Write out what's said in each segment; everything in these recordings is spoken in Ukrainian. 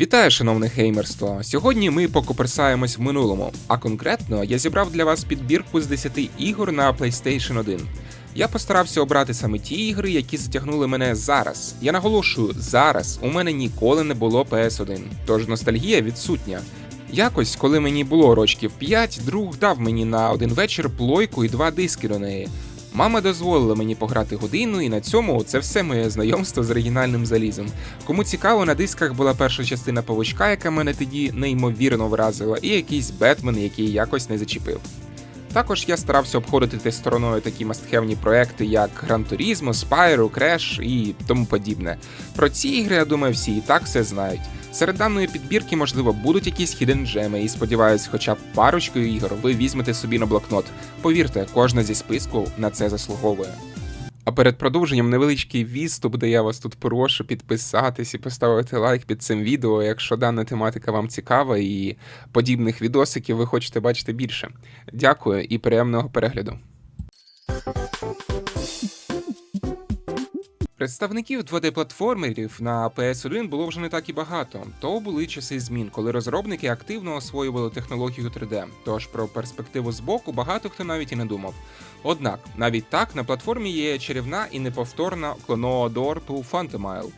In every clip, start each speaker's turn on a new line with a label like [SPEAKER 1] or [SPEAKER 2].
[SPEAKER 1] Вітаю, шановне геймерство! Сьогодні ми покоперсаємось в минулому, а конкретно я зібрав для вас підбірку з 10 ігор на PlayStation 1. Я постарався обрати саме ті ігри, які затягнули мене зараз. Я наголошую, зараз у мене ніколи не було PS1, тож ностальгія відсутня. Якось, коли мені було рочків 5, друг дав мені на один вечір плойку і два диски до неї. Мама дозволила мені пограти годину, і на цьому це все моє знайомство з оригінальним залізом. Кому цікаво, на дисках була перша частина павучка, яка мене тоді неймовірно вразила, і якийсь Бетмен, який якось не зачепив. Також я старався обходити стороною такі мастхевні проекти, як Gran Turismo, Spyro, Crash і тому подібне. Про ці ігри, я думаю, всі і так все знають. Серед даної підбірки, можливо, будуть якісь хіден джеми, і сподіваюсь, хоча б парочкою ігор ви візьмете собі на блокнот. Повірте, кожна зі списку на це заслуговує. А перед продовженням невеличкий відступ, де я вас тут прошу підписатись і поставити лайк під цим відео, якщо дана тематика вам цікава і подібних відосиків ви хочете бачити більше. Дякую і приємного перегляду. Представників 2D-платформерів на PS1 було вже не так і багато. То були часи змін, коли розробники активно освоювали технологію 3D. Тож про перспективу збоку багато хто навіть і не думав. Однак, навіть так на платформі є чарівна і неповторна to Phantomile.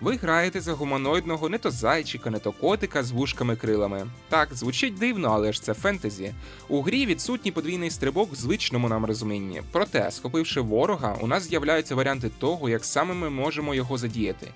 [SPEAKER 1] Ви граєте за гуманоїдного не то зайчика, не то котика з вушками-крилами. Так, звучить дивно, але ж це фентезі. У грі відсутній подвійний стрибок в звичному нам розумінні. Проте, схопивши ворога, у нас з'являються варіанти того, як саме ми можемо його задіяти.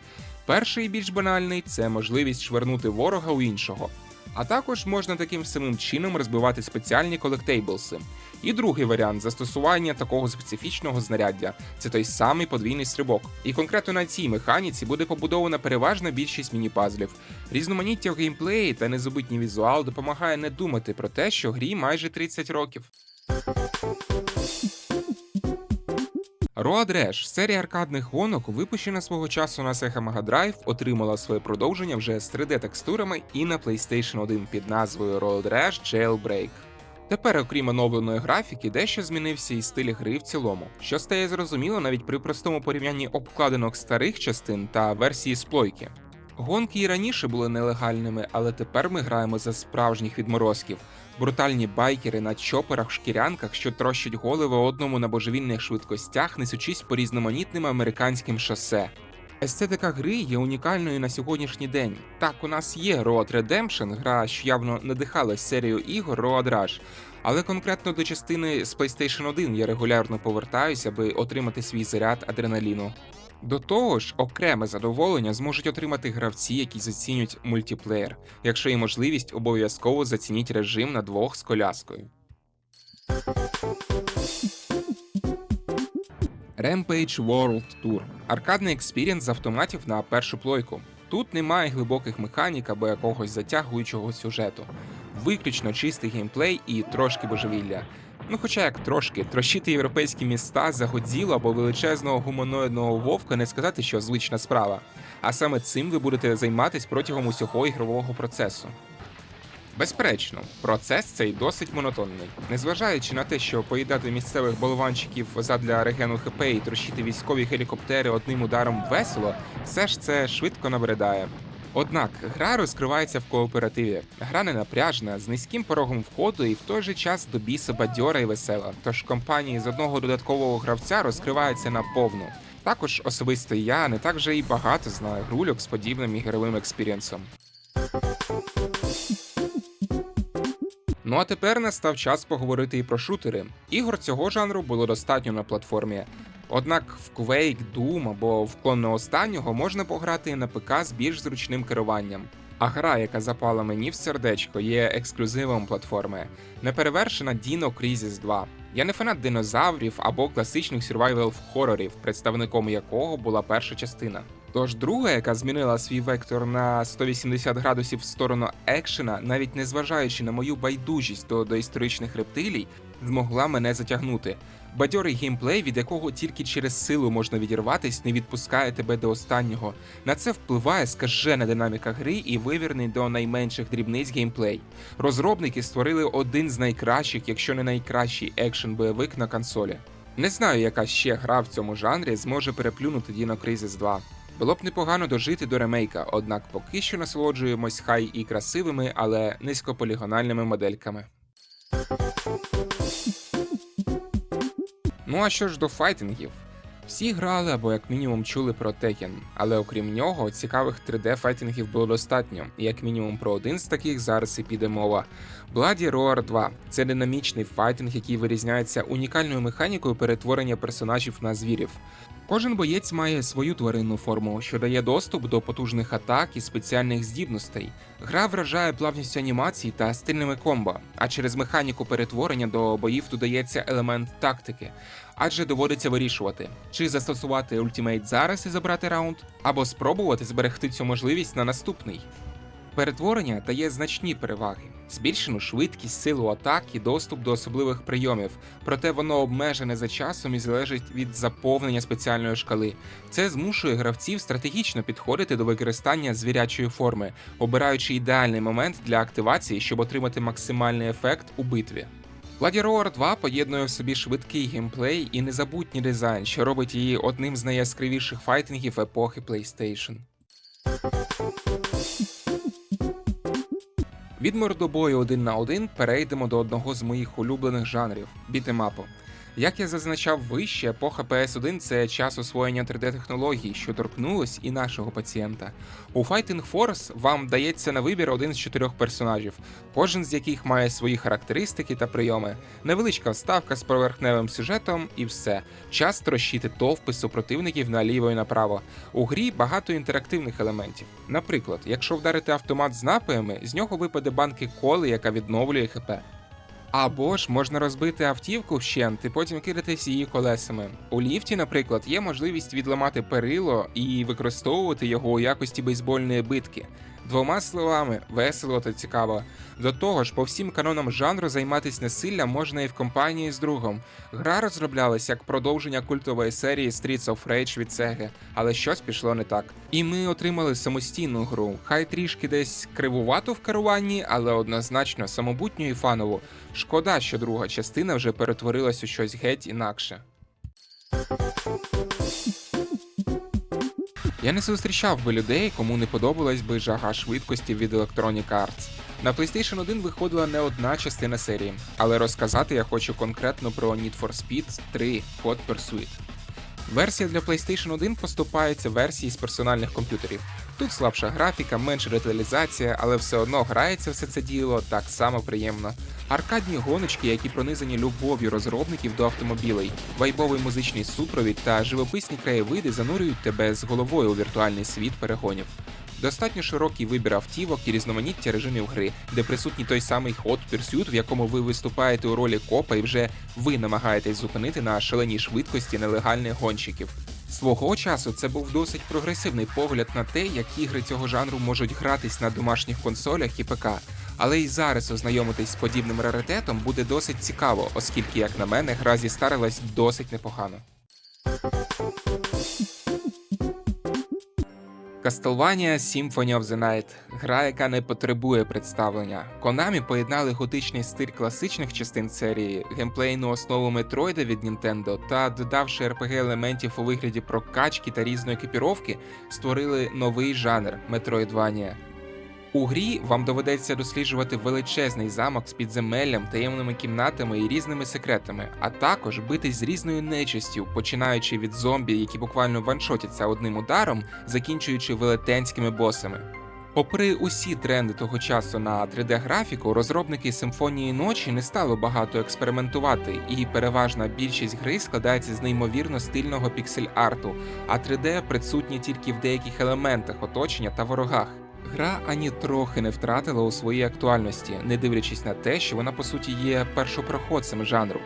[SPEAKER 1] Перший більш банальний це можливість швернути ворога у іншого. А також можна таким самим чином розбивати спеціальні колектейблси. І другий варіант застосування такого специфічного знаряддя це той самий подвійний стрибок. І конкретно на цій механіці буде побудована переважна більшість міні-пазлів. Різноманіття в геймплеї та незабутній візуал допомагає не думати про те, що грі майже 30 років. Road Rash – серія аркадних гонок, випущена свого часу на Sega Mega Drive, отримала своє продовження вже з 3D-текстурами і на PlayStation 1 під назвою Road Rash Jailbreak. Тепер, окрім оновленої графіки, дещо змінився і стиль гри в цілому, що стає зрозуміло навіть при простому порівнянні обкладинок старих частин та версії з плойки. Гонки і раніше були нелегальними, але тепер ми граємо за справжніх відморозків. Брутальні байкери на чоперах шкірянках, що трощать голови одному на божевільних швидкостях, несучись по різноманітним американським шосе. Естетика гри є унікальною на сьогоднішній день. Так, у нас є Road Redemption, гра, що явно надихалась серією ігор Road Rush, але конкретно до частини з PlayStation 1 я регулярно повертаюся, аби отримати свій заряд адреналіну. До того ж, окреме задоволення зможуть отримати гравці, які зацінюють мультиплеєр. Якщо є можливість, обов'язково зацініть режим на двох з коляскою. Rampage World Tour аркадний експірієнс з автоматів на першу плойку. Тут немає глибоких механік або якогось затягуючого сюжету. Виключно чистий геймплей і трошки божевілля. Ну, хоча як трошки, трощити європейські міста за Годзілу або величезного гуманоїдного вовка не сказати, що звична справа. А саме цим ви будете займатись протягом усього ігрового процесу. Безперечно, процес цей досить монотонний. Незважаючи на те, що поїдати місцевих болванчиків задля регену ХП і трощити військові гелікоптери одним ударом весело, все ж це швидко набридає. Однак гра розкривається в кооперативі. Гра не напряжна, з низьким порогом входу і в той же час до біса бадьора і весела. Тож компанії з одного додаткового гравця розкриваються на повну. Також особисто я не так вже і багато знаю грульок з подібним ігровим експірієнсом. Ну а тепер настав час поговорити і про шутери. Ігор цього жанру було достатньо на платформі. Однак в Quake, Doom або в клон останнього можна пограти на ПК з більш зручним керуванням. А гра, яка запала мені в сердечко, є ексклюзивом платформи, неперевершена Dino Crisis 2. Я не фанат динозаврів або класичних survival хорорів, представником якого була перша частина. Тож друга, яка змінила свій вектор на 180 градусів в сторону екшена, навіть не зважаючи на мою байдужість до доісторичних рептилій, змогла мене затягнути. Бадьорий геймплей, від якого тільки через силу можна відірватись, не відпускає тебе до останнього. На це впливає скажена динаміка гри і вивірний до найменших дрібниць геймплей. Розробники створили один з найкращих, якщо не найкращий екшен бойовик на консолі. Не знаю, яка ще гра в цьому жанрі зможе переплюнути Dino Crisis 2. Було б непогано дожити до ремейка, однак поки що насолоджуємось хай і красивими, але низькополігональними модельками. Ну а що ж до файтингів? Всі грали або як мінімум чули про Tekken, але окрім нього, цікавих 3D файтингів було достатньо, і як мінімум про один з таких зараз і піде мова. Bloody Roar 2 це динамічний файтинг, який вирізняється унікальною механікою перетворення персонажів на звірів. Кожен боєць має свою тваринну форму, що дає доступ до потужних атак і спеціальних здібностей. Гра вражає плавністю анімацій та стильними комбо, а через механіку перетворення до боїв додається елемент тактики, адже доводиться вирішувати, чи застосувати ультимейт зараз і забрати раунд, або спробувати зберегти цю можливість на наступний. Перетворення дає значні переваги: збільшену швидкість, силу атак і доступ до особливих прийомів, проте воно обмежене за часом і залежить від заповнення спеціальної шкали. Це змушує гравців стратегічно підходити до використання звірячої форми, обираючи ідеальний момент для активації, щоб отримати максимальний ефект у битві. Bloody Roar 2 поєднує в собі швидкий геймплей і незабутній дизайн, що робить її одним з найяскравіших файтингів епохи PlayStation. Від мордобою один на один перейдемо до одного з моїх улюблених жанрів бітемапу. Як я зазначав вище, епоха PS1 це час освоєння 3D-технологій, що торкнулось і нашого пацієнта. У Fighting Force вам дається на вибір один з чотирьох персонажів, кожен з яких має свої характеристики та прийоми. Невеличка вставка з поверхневим сюжетом і все. Час трощити товпи супротивників наліво і направо. У грі багато інтерактивних елементів. Наприклад, якщо вдарити автомат з напоями, з нього випаде банки коли, яка відновлює ХП. Або ж можна розбити автівку вщент і потім кидатись її колесами. У ліфті, наприклад, є можливість відламати перило і використовувати його у якості бейсбольної битки. Двома словами, весело та цікаво. До того ж, по всім канонам жанру займатися насиллям можна і в компанії з другом. Гра розроблялась як продовження культової серії Streets of Rage від Sega, але щось пішло не так. І ми отримали самостійну гру, хай трішки десь кривувату в керуванні, але однозначно самобутню і фанову. Шкода, що друга частина вже перетворилась у щось геть інакше. Я не зустрічав би людей, кому не подобалась би жага швидкості від Electronic Arts. На PlayStation 1 виходила не одна частина серії, але розказати я хочу конкретно про Need for Speed 3 Hot Pursuit. Версія для PlayStation 1 поступається версії з персональних комп'ютерів. Тут слабша графіка, менша деталізація, але все одно грається все це діло так само приємно. Аркадні гоночки, які пронизані любов'ю розробників до автомобілей, вайбовий музичний супровід та живописні краєвиди занурюють тебе з головою у віртуальний світ перегонів. Достатньо широкий вибір автівок і різноманіття режимів гри, де присутній той самий Hot Pursuit, в якому ви виступаєте у ролі копа і вже ви намагаєтесь зупинити на шаленій швидкості нелегальних гонщиків. Свого часу це був досить прогресивний погляд на те, як ігри цього жанру можуть гратись на домашніх консолях і ПК. Але й зараз ознайомитись з подібним раритетом буде досить цікаво, оскільки, як на мене, гра зістарилась досить непогано. Castlevania Symphony of the Night – гра, яка не потребує представлення. Konami поєднали готичний стиль класичних частин серії, геймплейну основу Метроїда від Nintendo та, додавши RPG елементів у вигляді прокачки та різної екіпіровки, створили новий жанр Metroidvania. У грі вам доведеться досліджувати величезний замок з підземеллям, таємними кімнатами і різними секретами, а також битись з різною нечистю, починаючи від зомбі, які буквально ваншотяться одним ударом, закінчуючи велетенськими босами. Попри усі тренди того часу на 3D-графіку, розробники симфонії ночі не стали багато експериментувати, і переважна більшість гри складається з неймовірно стильного піксель-арту, а 3D присутні тільки в деяких елементах оточення та ворогах. Гра ані трохи не втратила у своїй актуальності, не дивлячись на те, що вона по суті є першопроходцем жанру.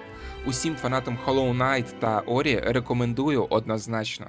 [SPEAKER 1] Усім фанатам Hollow Knight та Орі рекомендую однозначно.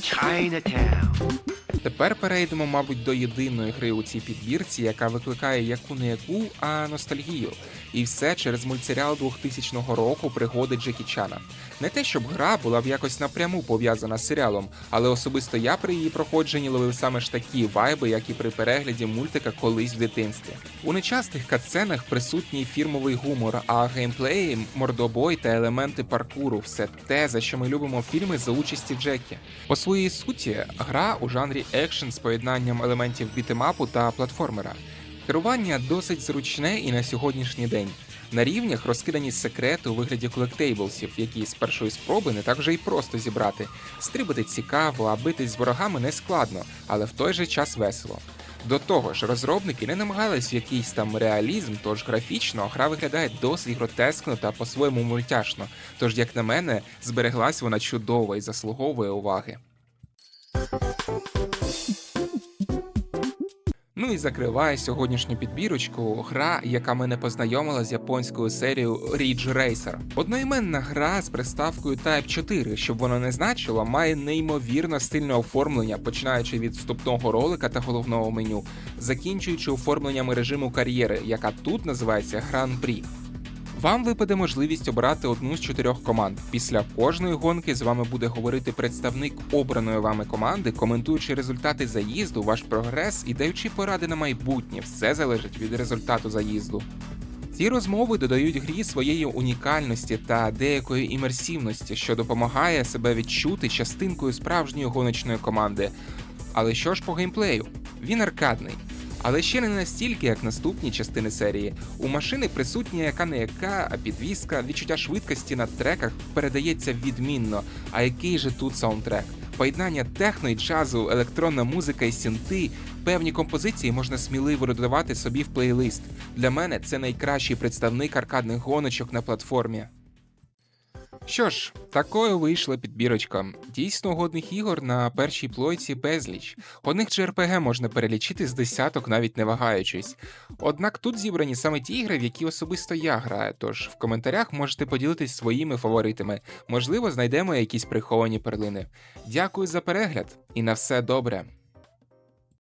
[SPEAKER 2] Chinatown.
[SPEAKER 1] Тепер перейдемо, мабуть, до єдиної гри у цій підбірці, яка викликає яку не яку, а ностальгію. І все через мультсеріал 2000 року пригоди Джекі Чана. Не те, щоб гра була б якось напряму пов'язана з серіалом, але особисто я при її проходженні ловив саме ж такі вайби, як і при перегляді мультика колись в дитинстві. У нечастих катсценах присутній фірмовий гумор, а геймплеї, мордобой та елементи паркуру все те, за що ми любимо фільми за участі Джекі. По своїй суті, гра у жанрі екшен з поєднанням елементів бітемапу та платформера. Керування досить зручне і на сьогоднішній день. На рівнях розкидані секрети у вигляді колектейблсів, які з першої спроби не так вже й просто зібрати. Стрибати цікаво, а битись з ворогами не складно, але в той же час весело. До того ж, розробники не намагались якийсь там реалізм, тож графічно гра виглядає досить гротескно та по-своєму мультяшно. Тож, як на мене, збереглась вона чудово і заслуговує уваги. Ну і закриває сьогоднішню підбірочку гра, яка мене познайомила з японською серією Ridge Racer. Одноіменна гра з приставкою Type 4, щоб воно не значило, має неймовірно стильне оформлення, починаючи від вступного ролика та головного меню, закінчуючи оформленням режиму кар'єри, яка тут називається Гран-прі. Вам випаде можливість обрати одну з чотирьох команд. Після кожної гонки з вами буде говорити представник обраної вами команди, коментуючи результати заїзду, ваш прогрес і даючи поради на майбутнє. Все залежить від результату заїзду. Ці розмови додають грі своєї унікальності та деякої імерсивності, що допомагає себе відчути частинкою справжньої гоночної команди. Але що ж по геймплею? Він аркадний. Але ще не настільки, як наступні частини серії. У машини присутня яка не яка, а підвізка, відчуття швидкості на треках передається відмінно. А який же тут саундтрек? Поєднання техно і джазу, електронна музика і синти, певні композиції можна сміливо додавати собі в плейлист. Для мене це найкращий представник аркадних гоночок на платформі. Що ж, такою вийшла підбірочка. Дійсно годних ігор на першій плойці безліч. Одних JRPG можна перелічити з десяток, навіть не вагаючись. Однак тут зібрані саме ті ігри, в які особисто я граю. Тож в коментарях можете поділитись своїми фаворитами. Можливо, знайдемо якісь приховані перлини. Дякую за перегляд і на все добре.